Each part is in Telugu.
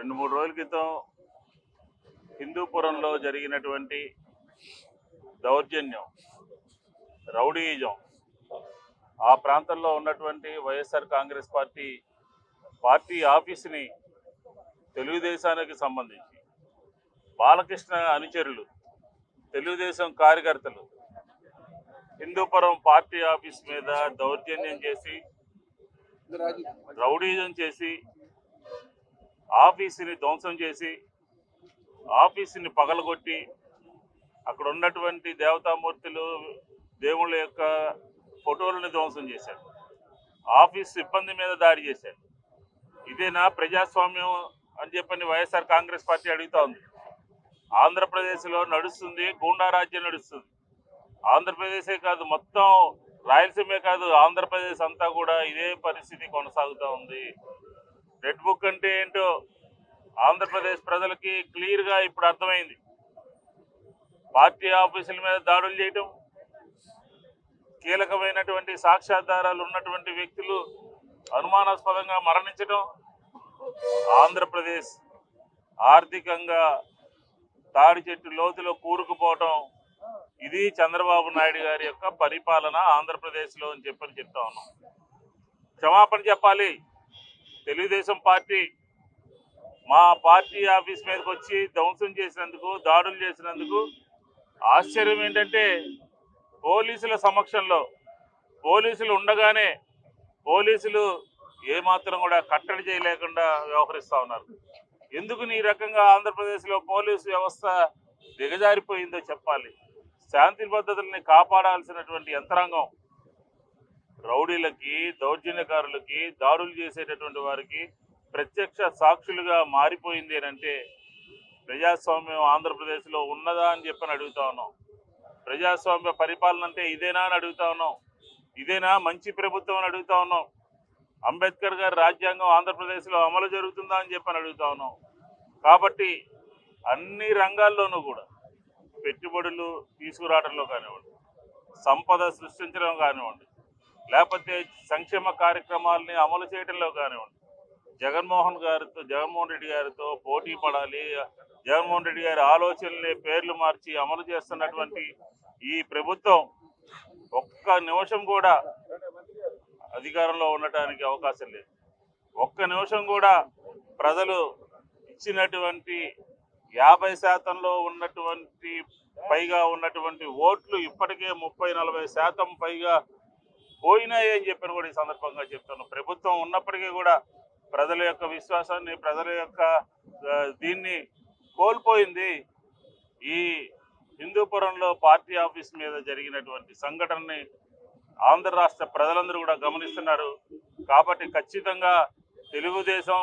రెండు మూడు రోజుల క్రితం హిందూపురంలో జరిగినటువంటి దౌర్జన్యం రౌడీయిజం ఆ ప్రాంతంలో ఉన్నటువంటి వైఎస్ఆర్ కాంగ్రెస్ పార్టీ పార్టీ ఆఫీసుని తెలుగుదేశానికి సంబంధించి బాలకృష్ణ అనుచరులు తెలుగుదేశం కార్యకర్తలు హిందూపురం పార్టీ ఆఫీస్ మీద దౌర్జన్యం చేసి రౌడీజం చేసి ఆఫీసుని ధ్వంసం చేసి ఆఫీసుని పగలగొట్టి అక్కడ ఉన్నటువంటి దేవతామూర్తులు దేవుళ్ళ యొక్క ఫోటోలను ధ్వంసం చేశాడు. ఆఫీస్ సిబ్బంది మీద దాడి చేశాడు. ఇదేనా ప్రజాస్వామ్యం అని చెప్పని వైఎస్ఆర్ కాంగ్రెస్ పార్టీ అడుగుతా ఉంది. ఆంధ్రప్రదేశ్లో నడుస్తుంది గూండా రాజ్యం నడుస్తుంది. ఆంధ్రప్రదేశే కాదు మొత్తం రాయలసీమే కాదు ఆంధ్రప్రదేశ్ అంతా కూడా ఇదే పరిస్థితి కొనసాగుతూ ఉంది. రెడ్ బుక్ అంటే ఏంటో ఆంధ్రప్రదేశ్ ప్రజలకి క్లియర్గా ఇప్పుడు అర్థమైంది. పార్టీ ఆఫీసుల మీద దాడులు చేయటం కీలకమైనటువంటి సాక్ష్యాధారాలు ఉన్నటువంటి వ్యక్తులు అనుమానాస్పదంగా మరణించడం ఆంధ్రప్రదేశ్ ఆర్థికంగా తాడి చెట్టు లోతులో కూరుకుపోవటం ఇది చంద్రబాబు నాయుడు గారి యొక్క పరిపాలన ఆంధ్రప్రదేశ్లో అని చెప్పని చెప్తా ఉన్నాం. క్షమాపణ చెప్పాలి. తెలుగుదేశం పార్టీ మా పార్టీ ఆఫీస్ మీదకి వచ్చి ధ్వంసం చేసినందుకు దాడులు చేసినందుకు ఆశ్చర్యం ఏంటంటే పోలీసుల సమక్షంలో పోలీసులు ఉండగానే పోలీసులు ఏమాత్రం కూడా కట్టడి చేయలేకుండా వ్యవహరిస్తూ ఉన్నారు. ఎందుకు ఈ రకంగా ఆంధ్రప్రదేశ్లో పోలీసు వ్యవస్థ దిగజారిపోయిందో చెప్పాలి. శాంతి భద్రతల్ని కాపాడాల్సినటువంటి యంత్రాంగం రౌడీలకి దౌర్జన్యకారులకి దాడులు చేసేటటువంటి వారికి ప్రత్యక్ష సాక్షులుగా మారిపోయింది అంటే ప్రజాస్వామ్యం ఆంధ్రప్రదేశ్లో ఉన్నదా అని చెప్పని అడుగుతా ఉన్నాం. ప్రజాస్వామ్య పరిపాలన అంటే ఇదేనా అని అడుగుతా ఉన్నాం. ఇదేనా మంచి ప్రభుత్వం అని అడుగుతా ఉన్నాం. అంబేద్కర్ గారి రాజ్యాంగం ఆంధ్రప్రదేశ్లో అమలు జరుగుతుందా అని చెప్పని అడుగుతా ఉన్నాం. కాబట్టి అన్ని రంగాల్లోనూ కూడా పెట్టుబడులు తీసుకురావడంలో కానివ్వండి సంపద సృష్టించడం కానివ్వండి లేకపోతే సంక్షేమ కార్యక్రమాలని అమలు చేయడంలో కానివ్వండి. జగన్మోహన్ గారితో జగన్మోహన్ రెడ్డి గారితో పోటీ పడాలి. జగన్మోహన్ రెడ్డి గారి ఆలోచనలే పేర్లు మార్చి అమలు చేస్తున్నటువంటి ఈ ప్రభుత్వం ఒక్క నిమిషం కూడా అధికారంలో ఉండటానికి అవకాశం లేదు. ఒక్క నిమిషం కూడా ప్రజలు ఇచ్చినటువంటి యాభై శాతంలో ఉన్నటువంటి పైగా ఉన్నటువంటి ఓట్లు ఇప్పటికే ముప్పై నలభై శాతం పైగా పోయినాయి అని చెప్పి కూడా ఈ సందర్భంగా చెప్తాను ప్రభుత్వం ఉన్నప్పటికీ కూడా ప్రజల యొక్క విశ్వాసాన్ని ప్రజల యొక్క దీన్ని కోల్పోయింది. ఈ హిందూపురంలో పార్టీ ఆఫీస్ మీద జరిగినటువంటి సంఘటనని ఆంధ్ర రాష్ట్ర ప్రజలందరూ కూడా గమనిస్తున్నారు. కాబట్టి ఖచ్చితంగా తెలుగుదేశం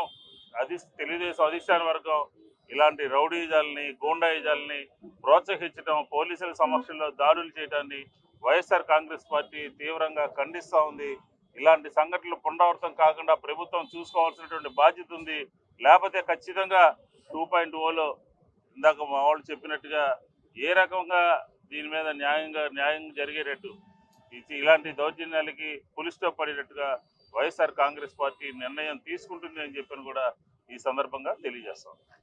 అధి తెలుగుదేశం అధిష్టాన వర్గం ఇలాంటి రౌడీజాలని గూండాయిజాలని ప్రోత్సహించడం పోలీసుల సమక్షంలో దాడులు చేయడాన్ని వైఎస్ఆర్ కాంగ్రెస్ పార్టీ తీవ్రంగా ఖండిస్తూ ఉంది. ఇలాంటి సంఘటనలు పునరావృతం కాకుండా ప్రభుత్వం చూసుకోవాల్సినటువంటి బాధ్యత ఉంది. లేకపోతే ఖచ్చితంగా టూ పాయింట్ ఓలో ఇందాక మా వాళ్ళు చెప్పినట్టుగా ఏ రకంగా దీని మీద న్యాయంగా న్యాయం జరిగేటట్టు ఇది ఇలాంటి దౌర్జన్యాలకి పులిస్తో పడేటట్టుగా వైఎస్ఆర్ కాంగ్రెస్ పార్టీ నిర్ణయం తీసుకుంటుంది అని చెప్పని కూడా ఈ సందర్భంగా తెలియజేస్తాం.